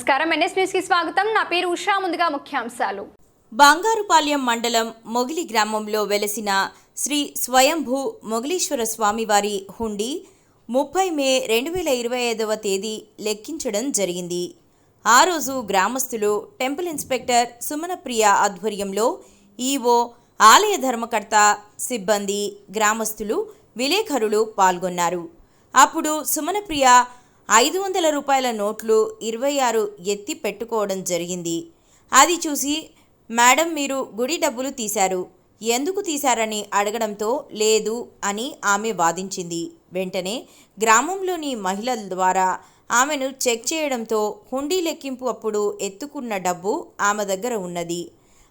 నమస్కారం. ఎన్ఎస్ న్యూస్కి స్వాగతం. నా పేరు ఉషా. ముందుగా ముఖ్యాంశాలు. బంగారుపాలెం మండలం మొగిలి గ్రామంలో వెలసిన శ్రీ స్వయంభూ మొగిలీశ్వర స్వామివారి హుండీ ముప్పై మే రెండు వేల ఇరవై ఐదవ తేదీ లెక్కించడం జరిగింది. ఆ రోజు గ్రామస్తులు టెంపుల్ ఇన్స్పెక్టర్ సుమనప్రియ ఆధ్వర్యంలో ఈవో ఆలయ ధర్మకర్త సిబ్బంది గ్రామస్తులు విలేకరులు పాల్గొన్నారు. అప్పుడు సుమనప్రియ ఐదు వందల రూపాయల నోట్లు ఇరవై ఆరు ఎత్తి పెట్టుకోవడం జరిగింది. అది చూసి మేడం మీరు గుడి డబ్బులు తీశారు. ఎందుకు తీశారని అడగడంతో లేదు అని ఆమె వాదించింది. వెంటనే గ్రామంలోని మహిళల ద్వారా ఆమెను చెక్ చేయడంతో హుండీ లెక్కింపు అప్పుడు ఎత్తుకున్న డబ్బు ఆమె దగ్గర ఉన్నది.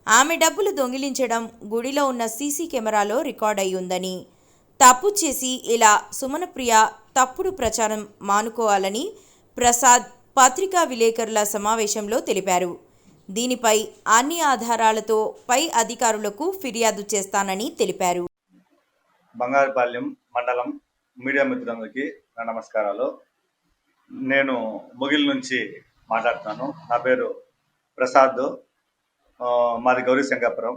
ఆమె డబ్బులు దొంగిలించడం గుడిలో ఉన్న సీసీ కెమెరాలో రికార్డ్ అయి ఉందని తప్పు చేసి ఇలా సుమనప్రియ తప్పుడు ప్రచారం మానుకోవాలని ప్రసాద్ పత్రికా విలేకరుల సమావేశంలో తెలిపారు. దీనిపై అన్ని ఆధారాలతో పై అధికారులకు ఫిర్యాదు చేస్తానని తెలిపారు. బంగారుపాలెం మండలం మీడియా మిత్రులందరికీ నా నమస్కారాలు. నేను ముగిల్ నుంచి మాట్లాడుతున్నాను నా పేరు ప్రసాద్. మాది గౌరీ శంకాపురం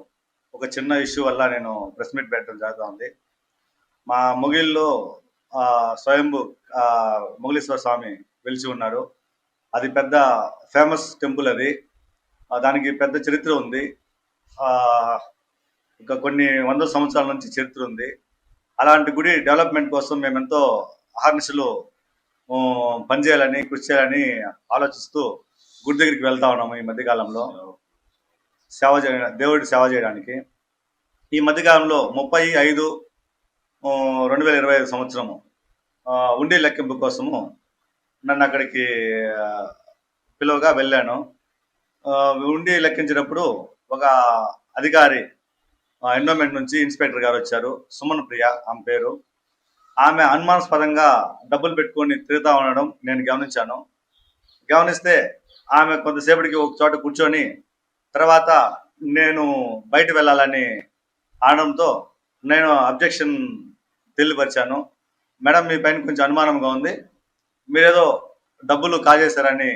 ఒక చిన్న ఇష్యూ వల్ల నేను ప్రెస్ మీట్ పెట్టడం జరుగుతుంది. మా ముగిల్లో ఆ, స్వయంభు ఆ, మొగలీశ్వర స్వామి వెలిసి ఉన్నారు. అది పెద్ద ఫేమస్ టెంపుల్ అది. దానికి పెద్ద చరిత్ర ఉంది. ఆ, ఇంకా కొన్ని వందల సంవత్సరాల నుంచి చరిత్ర ఉంది. అలాంటి గుడి డెవలప్మెంట్ కోసం మేము ఎంతో అహర్నిశలు పనిచేయాలని కృషి చేయాలని ఆలోచిస్తూ గుడి దగ్గరికి వెళ్తా ఉన్నాము ఈ మధ్యకాలంలో. సేవ చేయ దేవుడి సేవ చేయడానికి. ఈ మధ్యకాలంలో ముప్పై ఐదు రెండు వేల ఇరవై ఐదు సంవత్సరము. ఉండే ఉండి లెక్కింపు కోసము నన్ను అక్కడికి పిలువగా వెళ్ళాను. ఉండి లెక్కించినప్పుడు ఒక అధికారి ఎండోమెంట్ నుంచి ఇన్స్పెక్టర్ గారు వచ్చారు. సుమన్ ప్రియ ఆమె పేరు. ఆమె అనుమానాస్పదంగా డబ్బులు పెట్టుకొని తిరుగుతా ఉండడం నేను గమనించాను. గమనిస్తే ఆమె కొంతసేపటికి ఒక చోట కూర్చొని తర్వాత నేను బయట వెళ్ళాలని ఆడడంతో నేను అబ్జెక్షన్ తెలియపరిచాను. మేడం మీ పైన కొంచెం అనుమానంగా ఉంది. మీరేదో డబ్బులు కాజేశారని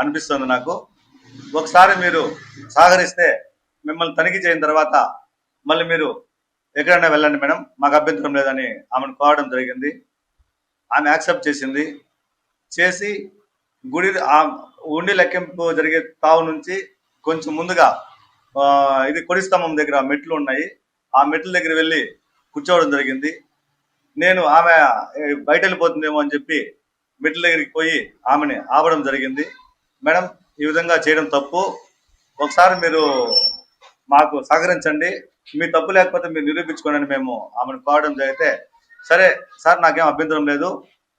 అనిపిస్తుంది నాకు. ఒకసారి మీరు సహకరిస్తే మిమ్మల్ని తనిఖీ చేసిన తర్వాత మళ్ళీ మీరు ఎక్కడైనా వెళ్ళండి మేడం. మాకు అభ్యంతరం లేదని ఆమెను కోరడం జరిగింది. ఆమె యాక్సెప్ట్ చేసింది. చేసి గుడి ఉండి లెక్కింపు జరిగే తావు నుంచి కొంచెం ముందుగా ఇది కొడి స్తంభం దగ్గర మెట్లు ఉన్నాయి. ఆ మెట్ల దగ్గర వెళ్ళి కూర్చోవడం జరిగింది. నేను ఆమె బయట వెళ్ళిపోతుందేమో అని చెప్పి మెట్ల దగ్గరికి పోయి ఆమెని ఆపడం జరిగింది. మేడం ఈ విధంగా చేయడం తప్పు. ఒకసారి మీరు మాకు సహకరించండి. మీ తప్పు లేకపోతే మీరు నిరూపించుకోండి మేము ఆమెను కోవడం జరిగితే సరే సార్ నాకేం అభ్యంతరం లేదు.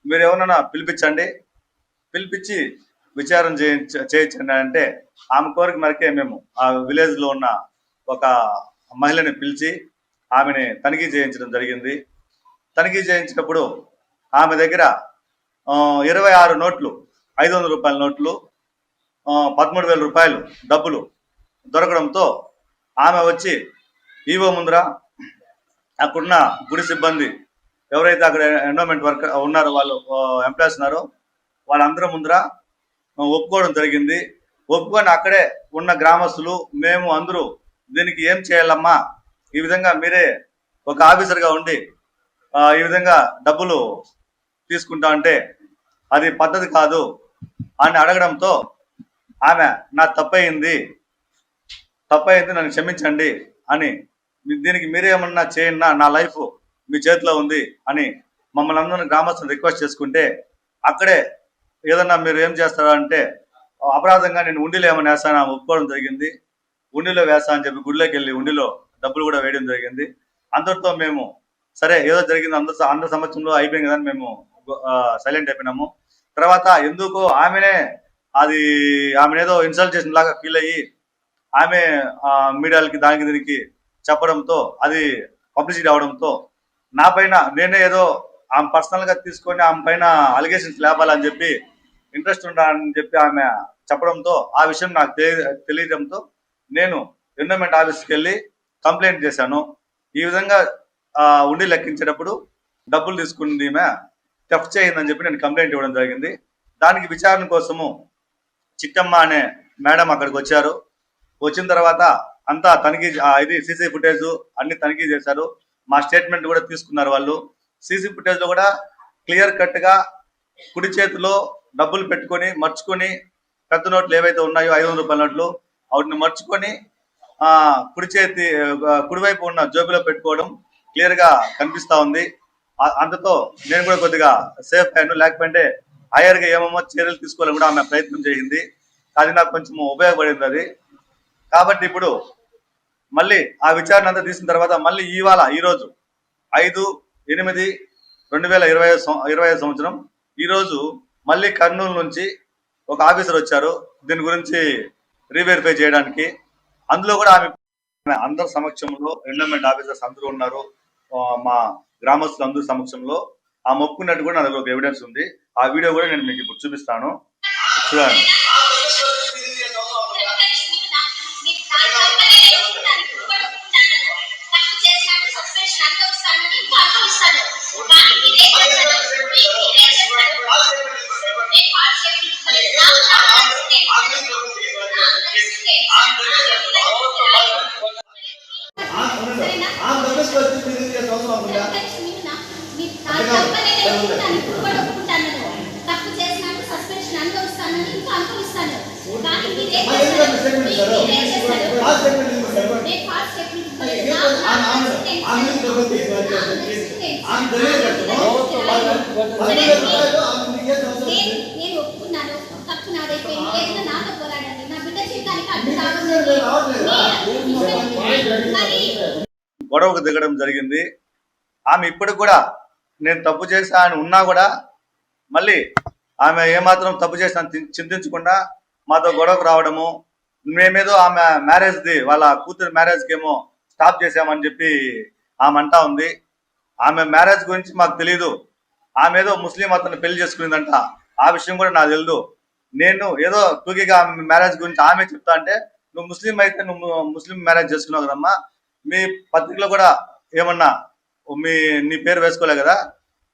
మీరు ఎవరన్నా పిలిపించండి. పిలిపించి విచారం చేయించండి అంటే ఆమె కోరిక మేరకే మేము ఆ విలేజ్లో ఉన్న ఒక మహిళని పిలిచి ఆమెని తనిఖీ చేయించడం జరిగింది. తనిఖీ చేయించినప్పుడు ఆమె దగ్గర ఇరవై ఆరు నోట్లు ఐదు వందల రూపాయల నోట్లు పదమూడు వేల రూపాయలు డబ్బులు దొరకడంతో ఆమె వచ్చి ఈవో ముందర అక్కడున్న గుడి సిబ్బంది ఎవరైతే అక్కడ ఎండోమెంట్ వర్క్ ఉన్నారో వాళ్ళు ఎంప్లాయీస్ ఉన్నారో వాళ్ళందరూ ముందర ఒప్పుకోవడం జరిగింది. ఒప్పుకొని అక్కడే ఉన్న గ్రామస్తులు మేము అందరూ దీనికి ఏం చేయాలమ్మా? ఈ విధంగా మీరే ఒక ఆఫీసర్గా ఉండి ఈ విధంగా డబ్బులు తీసుకుంటా అంటే అది పద్ధతి కాదు అని అడగడంతో ఆమె నా తప్పయింది తప్పయింది నన్ను క్షమించండి అని దీనికి మీరేమన్నా చేయన్నా నా లైఫ్ మీ చేతిలో ఉంది అని మమ్మల్ని అందరిని గ్రామస్తులు రిక్వెస్ట్ చేసుకుంటే అక్కడే ఏదన్నా మీరు ఏం చేస్తారా అంటే అపరాధంగా నేను ఉండిలో ఏమైనా వేసాను ఒప్పుకోవడం జరిగింది ఉండిలో వేసా అని చెప్పి గుడిలోకి వెళ్ళి ఉండిలో డబ్బులు కూడా వేయడం జరిగింది. అందరితో మేము సరే ఏదో జరిగింది అందరు అందరి సంవత్సరంలో అయిపోయింది కదా అని మేము సైలెంట్ అయిపోయినాము. తర్వాత ఎందుకు ఆమెనే అది ఆమె ఏదో ఇన్సల్ట్ చేసిన లాగా ఫీల్ అయ్యి ఆమె ఆ, మీడియాలకి దానికి దీనికి చెప్పడంతో అది పబ్లిసిటీ అవడంతో నా పైన నేనే ఏదో ఆమె పర్సనల్గా తీసుకొని ఆమె పైన అలిగేషన్స్ లేపాలని చెప్పి ఇంట్రెస్ట్ ఉండాలని చెప్పి ఆమె చెప్పడంతో ఆ విషయం నాకు తెలి- తెలియడంతో నేను ఎండోమెంట్ ఆఫీస్కి వెళ్ళి కంప్లైంట్ చేశాను. ఈ విధంగా ఉండి లెక్కించేటప్పుడు డబ్బులు తీసుకుంది ఈమె. థెఫ్ట్ చేయిందని చెప్పి నేను కంప్లైంట్ ఇవ్వడం జరిగింది. దానికి విచారణ కోసము చిట్టమ్మ అనే మేడం అక్కడికి వచ్చారు. వచ్చిన తర్వాత అంతా తనిఖీ ఇది సీసీ ఫుటేజ్ అన్ని తనిఖీ చేశారు. మా స్టేట్మెంట్ కూడా తీసుకున్నారు వాళ్ళు. సీసీ ఫుటేజ్లో కూడా క్లియర్ కట్గా కుడి చేతిలో డబ్బులు పెట్టుకొని మర్చుకొని పెద్ద నోట్లు ఏవైతే ఉన్నాయో ఐదు వందల రూపాయల నోట్లు వాటిని మర్చుకొని ఆ కుడి చేతి కుడివైపు ఉన్న జోబిలో పెట్టుకోవడం క్లియర్గా కనిపిస్తా ఉంది. అంతతో అందుతో నేను కూడా కొద్దిగా సేఫ్ అయ్యాను లేకపోతే హైయర్గా ఏమేమో చర్యలు తీసుకోవాలని కూడా ఆమె ప్రయత్నం చేసింది. అది నాకు కొంచెం ఉపయోగపడింది అది. కాబట్టి ఇప్పుడు మళ్ళీ ఆ విచారణ అంతా తీసిన తర్వాత మళ్ళీ ఇవాళ ఈరోజు ఐదు ఎనిమిది రెండు వేల ఇరవై ఇరవై సంవత్సరం ఈరోజు మళ్ళీ కర్నూలు నుంచి ఒక ఆఫీసర్ వచ్చారు. దీని గురించి రీవెరిఫై చేయడానికి. అందులో కూడా ఆమె ఆమె అందరి సమక్షంలో ఎండోమెంట్ ఆఫీసర్స్ అందరూ ఉన్నారు. మా గ్రామస్తులు అందరి సమక్షంలో ఆ మొక్కున్నట్టు కూడా నా దగ్గర ఒక ఎవిడెన్స్ ఉంది. ఆ వీడియో కూడా నేను మీకు ఇప్పుడు చూపిస్తాను. చూడండి. నేను ఫాస్ట్ నేను ఒప్పుకున్నాను. తప్పు నాదైపోయింది. ఏదైనా నాతో పోరాడండి. నా బిడ్డ జీవితానికి అడ్డు కావాలి గొడవకు దిగడం జరిగింది. ఆమె ఇప్పటికి కూడా నేను తప్పు చేశా అని ఉన్నా కూడా మళ్ళీ ఆమె ఏమాత్రం తప్పు చేసినా చింతించకుండా మాతో గొడవకు రావడము మేమేదో ఆమె మ్యారేజ్ది వాళ్ళ కూతురు మ్యారేజ్కి ఏమో స్టాప్ చేసామని చెప్పి ఆమె అంటా ఉంది. ఆమె మ్యారేజ్ గురించి మాకు తెలియదు ఆమె ఏదో ముస్లిం అతను పెళ్ళి చేసుకునేదంట. ఆ విషయం కూడా నాకు తెలియదు నేను ఏదో తూకిగా ఆమె మ్యారేజ్ గురించి ఆమె చెప్తా అంటే నువ్వు ముస్లిం అయితే నువ్వు ముస్లిం మ్యారేజ్ చేసుకున్నావు కదమ్మా. మీ పత్రికలో కూడా ఏమన్నా మీ నీ పేరు వేసుకోలే కదా.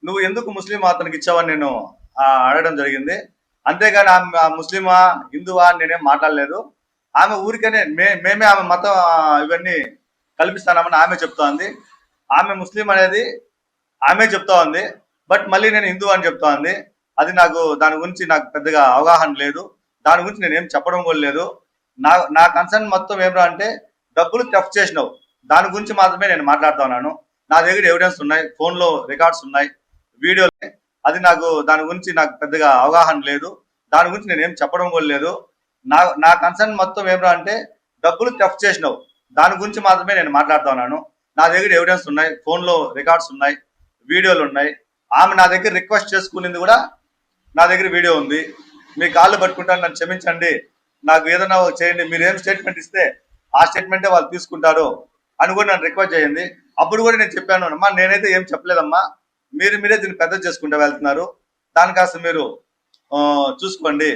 నువ్వు ఎందుకు ముస్లిం అతనికి ఇచ్చావని నేను అడగడం జరిగింది. అంతేగాని ఆ ముస్లిమా హిందువా అని నేనేం మాట్లాడలేదు. ఆమె ఊరికనే మే మేమే ఆమె మతం ఇవన్నీ కల్పిస్తానమని ఆమె చెప్తోంది. ఆమె ముస్లిం అనేది ఆమె చెప్తా ఉంది బట్ మళ్ళీ నేను హిందూ అని చెప్తా ఉంది అది నాకు దాని గురించి నాకు పెద్దగా అవగాహన లేదు. దాని గురించి నేను ఏం చెప్పడం కూడా లేదు. నా నా కన్సర్న్ మొత్తం ఏమిరా అంటే డబ్బులు థెఫ్ట్ చేసినావు. దాని గురించి మాత్రమే నేను మాట్లాడుతా ఉన్నాను. నా దగ్గర ఎవిడెన్స్ ఉన్నాయి ఫోన్లో రికార్డ్స్ ఉన్నాయి వీడియోలు ఉన్నాయి. అది నాకు దాని గురించి నాకు పెద్దగా అవగాహన లేదు. దాని గురించి నేను ఏం చెప్పడం కూడా లేదు. నా నా కన్సర్న్ మొత్తం ఏమిరా అంటే డబ్బులు థెఫ్ట్ చేసినావు. దాని గురించి మాత్రమే నేను మాట్లాడుతా ఉన్నాను. నా దగ్గర ఎవిడెన్స్ ఉన్నాయి ఫోన్లో రికార్డ్స్ ఉన్నాయి వీడియోలు ఉన్నాయి. ఆమె నా దగ్గర రిక్వెస్ట్ చేసుకునేది కూడా నా దగ్గర వీడియో ఉంది. మీ కాళ్ళు పట్టుకుంటాను నన్ను క్షమించండి. నాకు ఏదైనా చేయండి. మీరు ఏం స్టేట్మెంట్ ఇస్తే ఆ స్టేట్మెంటే వాళ్ళు తీసుకుంటారు అని కూడా నన్ను రిక్వెస్ట్ చేయండి. అప్పుడు కూడా నేను చెప్పాను అమ్మా నేనైతే ఏం చెప్పలేదమ్మా. మీరు మీరే దీన్ని పెద్ద చేసుకుంటూ వెళ్తున్నారు. దాని కాస్త మీరు చూసుకోండి.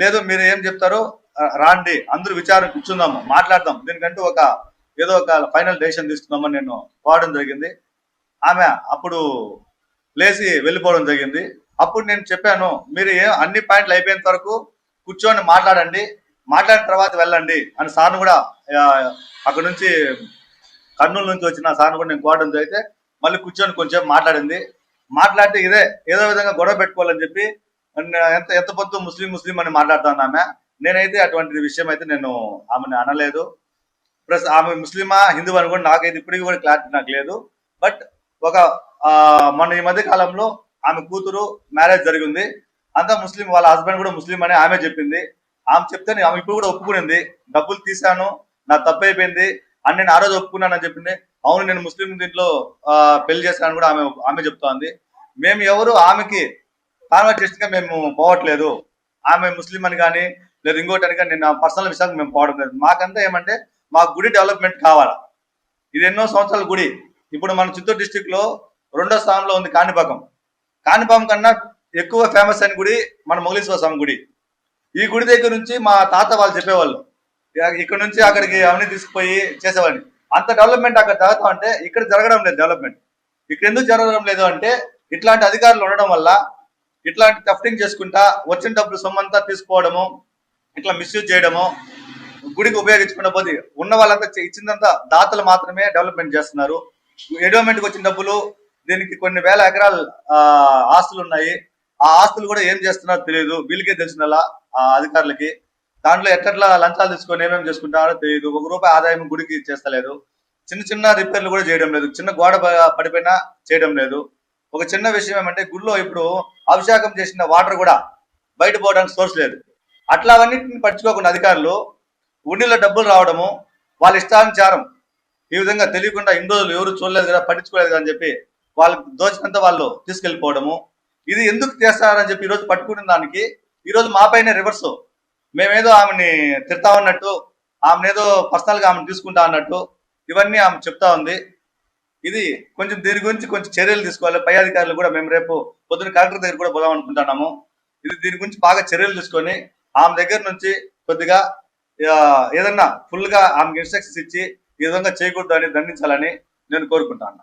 లేదు మీరు ఏం చెప్తారో రాండి. అందరూ విచారం కూర్చుందాము మాట్లాడదాం. దీనికంటూ ఒక ఏదో ఒక ఫైనల్ డెసిషన్ తీసుకుందామని నేను పోవడం జరిగింది. ఆమె అప్పుడు లేచి వెళ్ళిపోవడం జరిగింది. అప్పుడు నేను చెప్పాను మీరు ఏ అన్ని పాయింట్లు అయిపోయేంత వరకు కూర్చొని మాట్లాడండి. మాట్లాడిన తర్వాత వెళ్ళండి అని సార్ను కూడా అక్కడ నుంచి కర్నూలు నుంచి వచ్చిన సార్ను కూడా నేను కోవడం జరిగితే మళ్ళీ కూర్చొని కొంచెం మాట్లాడింది. మాట్లాడితే ఇదే ఏదో విధంగా గొడవ పెట్టుకోవాలని చెప్పి ఎంత ఎంత పొద్దు ముస్లిం ముస్లిం అని మాట్లాడుతాను ఆమె నేనైతే అటువంటి విషయం అయితే నేను ఆమెను అనలేదు. ప్లస్ ఆమె ముస్లిమా హిందూ అని కూడా నాకైతే ఇప్పటికీ కూడా క్లారిటీ నాకు లేదు. బట్ ఒక మొన్న ఈ మధ్య కాలంలో ఆమె కూతురు మ్యారేజ్ జరిగింది. అంతా ముస్లిం వాళ్ళ హస్బెండ్ కూడా ముస్లిం అని ఆమె చెప్పింది. ఆమె చెప్తే ఆమె ఇప్పుడు కూడా ఒప్పుకునింది. డబ్బులు తీశాను నా తప్పు అయిపోయింది అని నేను ఆ రోజు ఒప్పుకున్నానని చెప్పింది. అవును నేను ముస్లిం దీంట్లో పెళ్ళి చేశాను కూడా ఆమె ఆమె చెప్తోంది. మేము ఎవరు ఆమెకి కాన్వర్జేషన్గా మేము పోవట్లేదు. ఆమె ముస్లిం అని కానీ లేదు ఇంకోటి అని కానీ నేను పర్సనల్ విషయాలు మేము పోవడం లేదు. మాకంతా ఏమంటే మా గుడి డెవలప్మెంట్ కావాలా. ఇది ఎన్నో సంవత్సరాల గుడి. ఇప్పుడు మన చిత్తూరు డిస్టిక్లో రెండో స్థానంలో ఉంది కాణిపాకం. కాణిపాకం కన్నా ఎక్కువ ఫేమస్ అయిన గుడి మన మొగలీశ్వర స్వామి గుడి. ఈ గుడి దగ్గర నుంచి మా తాత వాళ్ళు చెప్పేవాళ్ళు. ఇక్కడ నుంచి అక్కడికి అవన్నీ తీసుకుపోయి చేసేవాడిని. అంత డెవలప్మెంట్ అక్కడ జరుగుతా అంటే ఇక్కడ జరగడం లేదు డెవలప్మెంట్ ఇక్కడ ఎందుకు జరగడం లేదు అంటే ఇట్లాంటి అధికారులు ఉండడం వల్ల ఇట్లాంటి టఫ్టింగ్ చేసుకుంటా వచ్చిన డబ్బులు సొమ్మంతా తీసుకోవడము ఇట్లా మిస్యూజ్ చేయడము గుడికి ఉపయోగించుకున్న పోతే ఉన్న వాళ్ళంతా ఇచ్చిందంతా దాతలు మాత్రమే డెవలప్మెంట్ చేస్తున్నారు. ఎండోమెంట్కి వచ్చిన డబ్బులు దీనికి కొన్ని వేల ఎకరాలు ఆస్తులు ఉన్నాయి. ఆ ఆస్తులు కూడా ఏం చేస్తున్నారో తెలియదు. వీళ్ళకే తెలిసిన ఆ అధికారులకి. దాంట్లో ఎట్లా లంచాలు తీసుకొని ఏమేమి చేసుకుంటారో తెలియదు. ఒక రూపాయి ఆదాయం గుడికి చేస్తలేదు. చిన్న చిన్న రిపేర్లు కూడా చేయడం లేదు. చిన్న గోడ పడిపోయినా చేయడం లేదు. ఒక చిన్న విషయం ఏమంటే గుళ్ళో ఇప్పుడు అభిషేకం చేసిన వాటర్ కూడా బయట పోవడానికి సోర్స్ లేదు. అట్లా అవన్నింటిని పట్టించుకోకుండా అధికారులు ఉండిలో డబ్బులు రావడము వాళ్ళ ఇష్టానుచారం ఈ విధంగా తెలియకుండా ఇన్ని రోజులు ఎవరు చూడలేదు కదా పట్టించుకోలేదు అని చెప్పి వాళ్ళకి దోచినంత వాళ్ళు తీసుకెళ్ళిపోవడము. ఇది ఎందుకు చేస్తారని చెప్పి ఈరోజు పట్టుకున్న దానికి ఈరోజు మా పైన రివర్స్ మేమేదో ఆమెని తిడతా ఉన్నట్టు ఆమెనేదో ఏదో పర్సనల్గా ఆమెను తీసుకుంటా అన్నట్టు ఇవన్నీ ఆమె చెప్తా ఉంది. ఇది కొంచెం దీని గురించి కొంచెం చర్యలు తీసుకోవాలి. పై అధికారులు కూడా మేము రేపు పొద్దున కలెక్టర్ దగ్గర కూడా పోదాం అనుకుంటున్నాము. ఇది దీని గురించి బాగా చర్యలు తీసుకొని ఆమె దగ్గర నుంచి కొద్దిగా ఏదన్నా ఫుల్గా ఆమెకి ఇన్స్ట్రక్షన్స్ ఇచ్చి ఈ విధంగా చేయకూడదు అని దండించాలని నేను కోరుకుంటాను